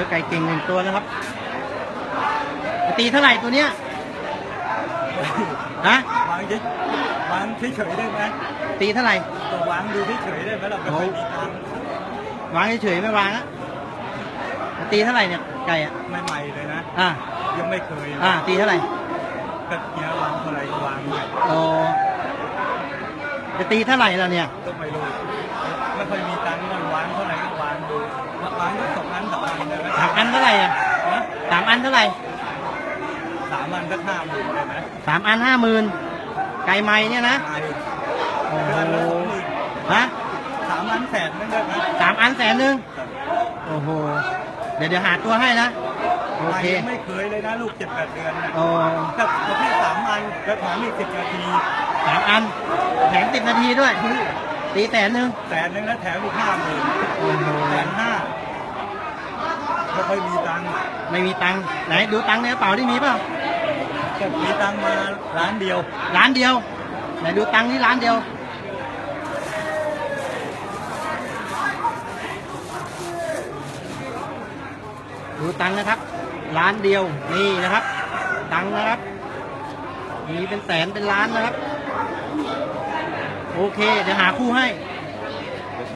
อไก่เก่งหนึ่งตัวนะครับ ตีเท่าไหร่ตัวเนี้ยฮะวางดิวางเฉยๆได้ไหมตีเท่าไหร่ตัววางดูเฉยๆได้ไหมเราไม่ค่อยมีตังค์วางเฉยๆไม่วางอะตีเท่าไหร่เนี่ยไก่อะใหม่ๆเลยนะอ่ายังไม่เคยอ่าตีเท่าไหร่กระเทียมวางเท่าไหร่ก็วางไปโอ้จะตีเท่าไหร่แล้วเนี่ยก็ไม่รู้ไม่ค่อยมีตังค์ก็วางเท่าไหร่ก็วางดูวางส องอันสามอันได้ไหมสามอันเท่าไหร่อะนะสามอันเท่าไหร่สามอันสักห้าหมื่นได้ไหมสามอันห้าหมื่นไก่ไม้เนี่ยนะตายโอ้เดือนโหละสองหมื่นฮะสามอันแสนนึงได้ไหมสามอันแสนหนึ่งโอ้โหเดี๋ยวเดี๋ยวหาตัวให้นะโอเค ยังไม่เคยเลยนะลูกเจ็ดแปดเดือนนะโอ้แต่ประเภทสามอันแล้วแถมอีกสิบนาทีสามอันแถมสิบนาทีด้วยตีแสนหนึ่งแสนนึงแล้วแถมอีกห้าหมื่นโอ้โห แสนห้า ไม่ค่อยมีตังค์ไม่มีตังค์ไหนดูตังค์ในกระเป๋าที่มีเปล่าก็มีตังค์มาร้านเดียว ร้านเดียว ไหนดูตังค์ที่ร้านเดียว ดูตังค์นะครับ ร้านเดียวนี่นะครับ ตังค์นะครับ มีเป็นแสนเป็นล้านนะครับ โอเค เดี๋ยวหาคู่ให้